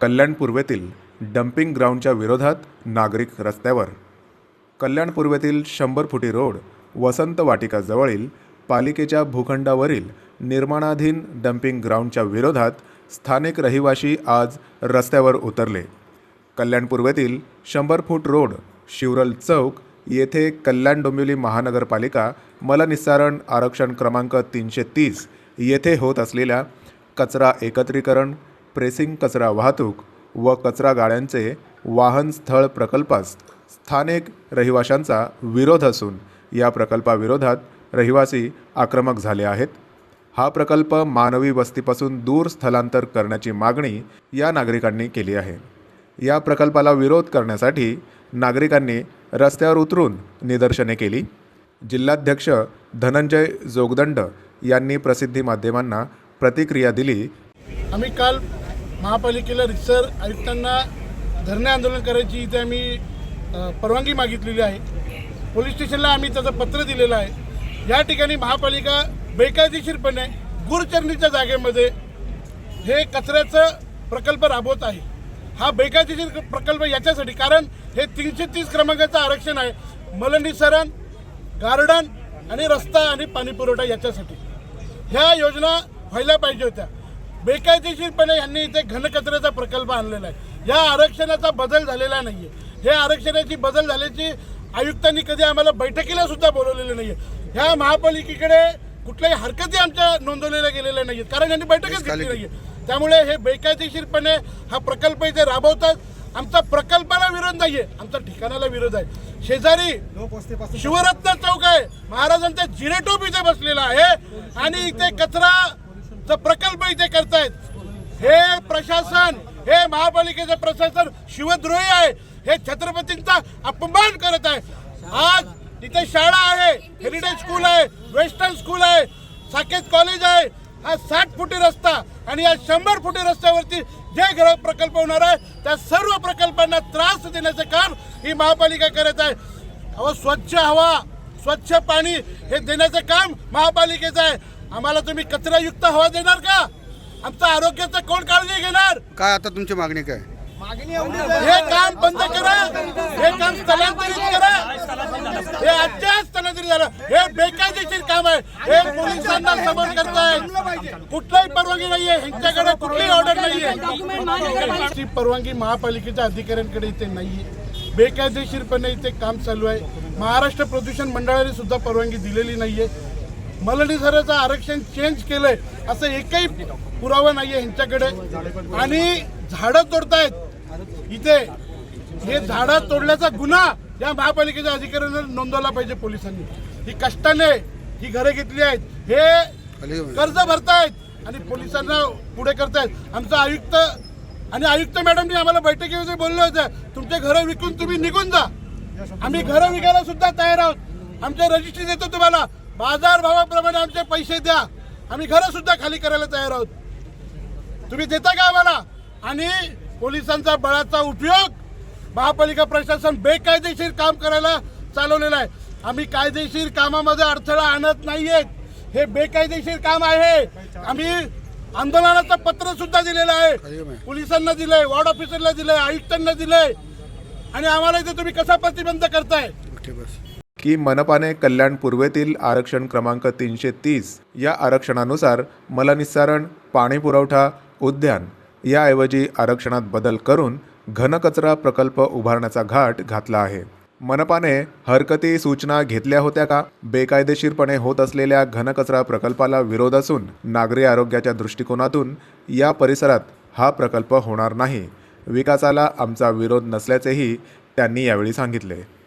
कल्याण पूर्वेतील dumping ग्राउंडच्या विरोधात नागरिक रस्त्यावर. कल्याण पूर्वेतील शंभर फुटी रोड वसंत वाटिकाजवळील पालिकेच्या भूखंडावरील निर्माणाधीन डम्पिंग ग्राउंडच्या विरोधात स्थानिक रहिवासी आज रस्त्यावर उतरले. कल्याण पूर्वेतील शंभर फूट रोड शिवरल चौक येथे कल्याण डोंबिवली महानगरपालिका मलनिस्सारण आरक्षण क्रमांक तीनशे तीस येथे होत असलेल्या कचरा एकत्रीकरण प्रेसिंग कचरा वाहतूक व कचरा गाड्यांचे वाहन स्थळ प्रकल्पास स्थानिक रहिवाशांचा विरोध असून या प्रकल्पाविरोधात रहिवासी आक्रमक झाले आहेत. हा प्रकल्प मानवी वस्तीपासून दूर स्थलांतर करण्याची मागणी या नागरिकांनी केली आहे. या प्रकल्पाला विरोध करण्यासाठी नागरिकांनी रस्त्यावर उतरून निदर्शने केली. जिल्हाध्यक्ष धनंजय जोगदंड यांनी प्रसिद्धी माध्यमांना प्रतिक्रिया दिली. आम्ही काल महापालिकेला रितसर आयुक्तांना धरणे आंदोलन करायची इथे आम्ही परवानगी मागितलेली आहे. पोलीस स्टेशनला आम्ही त्याचं पत्र दिलेलं आहे. या ठिकाणी महापालिका बेकायदेशीरपणे गुरचरणीच्या जागेमध्ये हे कचऱ्याचं प्रकल्प राबवत आहे. हा बेकायदेशीर प्रकल्प याच्यासाठी कारण हे तीनशे तीस क्रमांकाचं आरक्षण आहे. मलनिसरण गार्डन आणि रस्ता आणि पाणी पुरवठा याच्यासाठी. ह्या योजना व्हायला पाहिजे होत्या. बेकायदेशीरपणे यांनी इथे घनकचऱ्याचा प्रकल्प आणलेला आहे. या आरक्षणाचा बदल झालेला नाहीये. हे आरक्षणाची बदल झाल्याची आयुक्तांनी कधी आम्हाला बैठकीला सुद्धा बोलवलेलं नाहीये. ह्या महापालिकेकडे कुठल्याही हरकती आमच्या नोंदवलेल्या गेलेल्या नाहीयेत. कारण यांनी बैठकच घेतली नाहीये. त्यामुळे हे बेकायदेशीरपणे हा प्रकल्प इथे राबवतात. आमचा प्रकल्पाला विरोध नाहीये. आमचा ठिकाणाला विरोध आहे. शेजारी शिवरत्न चौक आहे. महाराजांचा जिरेटोप इथे बसलेला आहे. आणि इथे कचराचा प्रकल्प इथे करतायत. हे प्रशासन हे महापालिकेचं प्रशासन शिवद्रोही आहे. हे छत्रपतींचा अपमान करत आहे. आज इथे शाळा आहे हेरिटेज स्कूल आहे वेस्टर्न स्कूल आहे साकेत कॉलेज आहे. हा साठ फुटी रस्ता आणि या शंभर फुटी रस्त्यावरती जे गृह प्रकल्प होणार आहे त्या सर्व प्रकल्पांना त्रास देण्याचं काम ही महापालिका करत आहे. अहो स्वच्छ हवा स्वच्छ पाणी हे देण्याचं काम महापालिकेचं आहे. आम्हाला तुम्ही कचरायुक्त हवा देणार का? आमच्या आरोग्याचं कोण काळजी घेणार? काय आता तुमची मागणी काय? हे काम बंद करा. हे काम स्थलांतरित करा. हे आजच्या स्थलांतरित झालं. हे बेकायदेशीर काम आहे. हे पोलिसांना समज करतायत कुठलाही परवानगी नाहीये. ह्यांच्याकडे कुठलीही ऑर्डर नाहीये. ची परवानगी महापालिकेच्या अधिकाऱ्यांकडे इथे नाहीये. बेकायदेशीरपणे इथे काम चालू आहे. महाराष्ट्र प्रदूषण मंडळाने सुद्धा परवानगी दिलेली नाहीये. मलनिसराचं आरक्षण चेंज केलंय असं एकही पुरावा नाहीये ह्यांच्याकडे. आणि झाडं तोडतायत. इथे हे झाडं तोडल्याचा गुन्हा या महापालिकेच्या अधिकाऱ्यांना नोंदवला पाहिजे पोलिसांनी. ही कष्टाने ही घरं घेतली आहेत. हे कर्ज भरतायत आणि पोलिसांना पुढे करतायत. आमचा आयुक्त आणि आयुक्त मॅडमनी आम्हाला बैठकीमध्ये बोलले होते. तुमचे घरं विकून तुम्ही निघून जा. आम्ही घरं विकायला सुद्धा तयार आहोत. आमचे रजिस्ट्री देतो तुम्हाला. बाजार भावाप्रमाणे आमचे पैसे द्या. आम्ही घरं सुद्धा खाली करायला तयार आहोत. तुम्ही देता का आम्हाला? आणि पोलिसांचा बळाचा उपयोग महापालिका प्रशासन बेकायदेशीर काम करायला चालवलेला आहे. आम्ही कायदेशीर कामामध्ये अडथळा आणत नाहीयेत. हे बेकायदेशीर काम आहे. आम्ही आंदोलनाचं पत्र सुद्धा दिलेलं आहे. पोलिसांना दिलंय वॉर्ड ऑफिसरला दिलंय आयुक्तांना दिलंय. आणि आम्हाला इथे तुम्ही कसा प्रतिबंध करताय? की मनपाने कल्याण पूर्वेतील आरक्षण क्रमांक तीनशे तीस या आरक्षणानुसार मलनिस्सारण पाणीपुरवठा उद्यान याऐवजी आरक्षणात बदल करून घनकचरा प्रकल्प उभारण्याचा घाट घातला आहे. मनपाने हरकती सूचना घेतल्या होत्या का? बेकायदेशीरपणे होत असलेल्या घनकचरा प्रकल्पाला विरोध असून नागरी आरोग्याच्या दृष्टिकोनातून या परिसरात हा प्रकल्प होणार नाही. विकासाला आमचा विरोध नसल्याचेही त्यांनी यावेळी सांगितले.